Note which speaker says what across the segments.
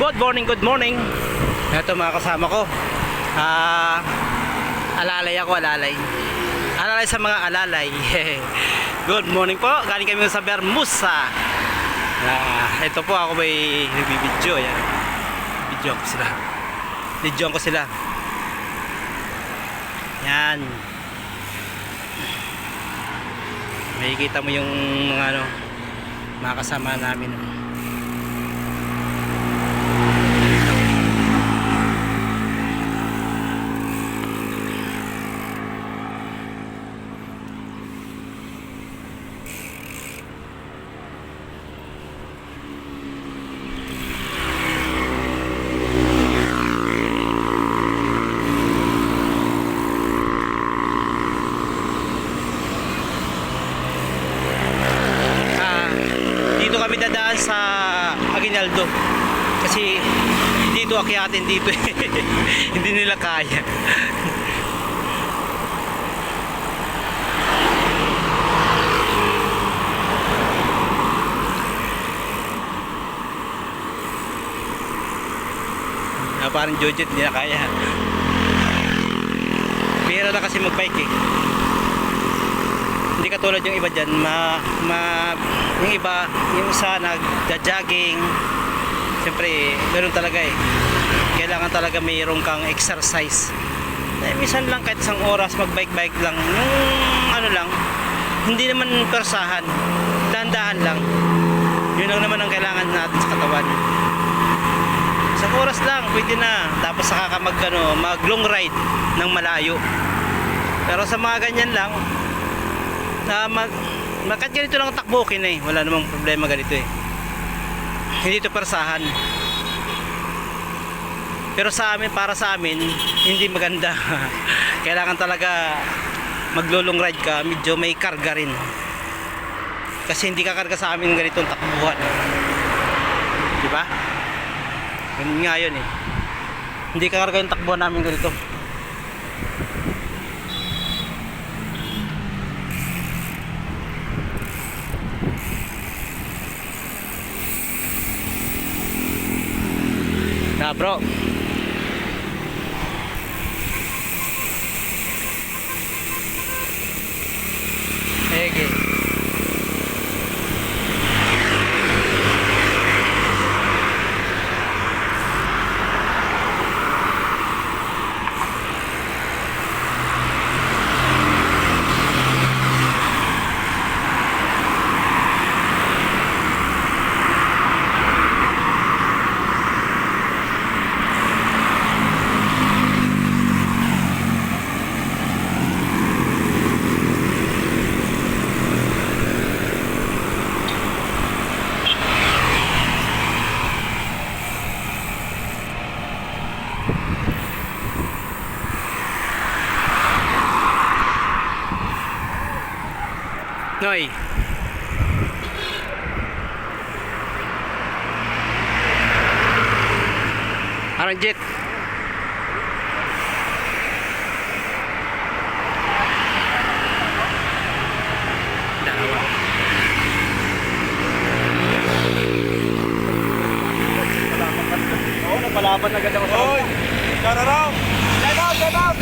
Speaker 1: Good morning, good morning. Ito mga kasama ko. Ah, alalay ako, alalay. Alalay sa mga alalay. good morning po. Galing kami sa Bermusa. Ah, ito po ako may nagbibideo. Yan. Video ko sila. Video ko sila. Yan. Makikita mo yung mga ano, mga kasama namin. Ah, dito kami dadaan sa Aguinaldo. Kasi dito akyatin dito eh. Hindi nila kaya. Ah, parang Jojet hindi na kaya. Bihira na kasi magbike eh hindi katulad yung iba dyan ma, ma yung iba yung isa nagja-jogging siyempre ganoon talaga eh. Kailangan talaga mayroon kang exercise. Eh, minsan lang kahit isang oras mag bike bike lang. Yung ano lang hindi naman persahan dandahan lang. Yun lang naman ang kailangan natin sa katawan. Isang oras lang pwede na. Tapos saka ka mag, ano, mag long ride ng malayo. Pero sa mga ganyan lang na mag Makat ganito lang ang takbo, okay na eh. Wala namang problema ganito eh. Hindi ito persahan. Pero sa amin, para sa amin, hindi maganda. Kailangan talaga maglulong ride ka, medyo may karga rin. Kasi hindi kakarga sa amin ganitong takbuhan. Di ba? Ganun nga yun eh. Hindi kakarga yung takbuhan namin ganito. Bro. Noy. Parang jet. Dalawa.
Speaker 2: Oo, napalaban agad ako sa Hoy! Kararaw! Get out! Get out!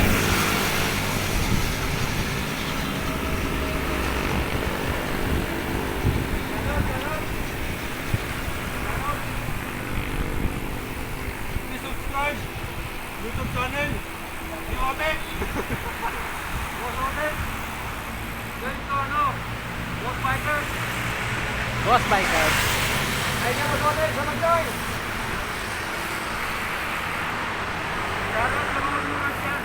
Speaker 2: Please subscribe! YouTube channel! Yung Omek! Boss Omek! Join to ano? Boss Bikers!
Speaker 1: Boss biker.
Speaker 2: Ay nga Boss Omek! Sa mag-join! Shoutout sa mga viewers yan!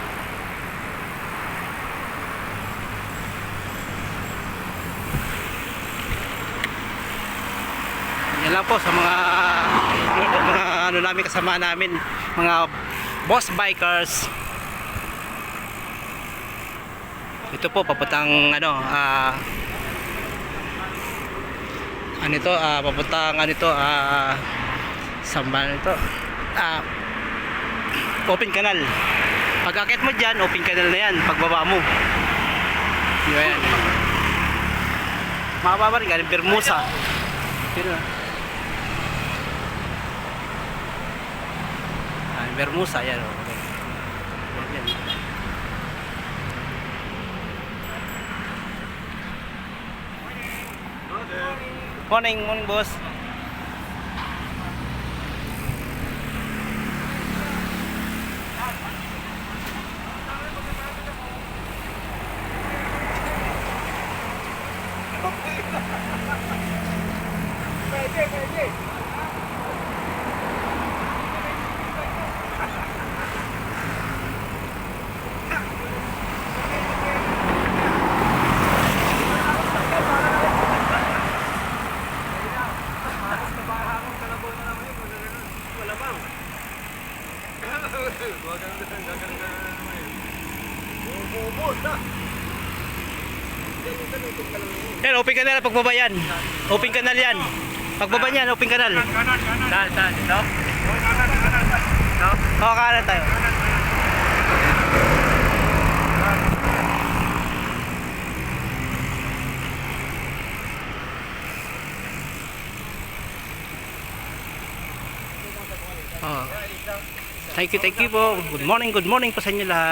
Speaker 1: Yan lang po sa mga mga ano namin kasama namin, mga boss bikers. Ito po papuntang ano ah ano ito ah papuntang ano ito ah saan ito ah open canal. Pag akit mo dyan open canal na yan pagbaba mo. Di yan mababa rin galing Bermusa pero Bermusa, yan. Oh. Morning, morning boss. Yan, open canal pagbaba yan. Open canal yan. Pagbaba niyan, open canal.
Speaker 2: Kanan, kanan.
Speaker 1: Saan, saan? Ito?
Speaker 2: Oh, kanan, kanan.
Speaker 1: Oo, kanan tayo. Oh. Thank you, thank you po. Good morning, good morning po sa inyo lahat.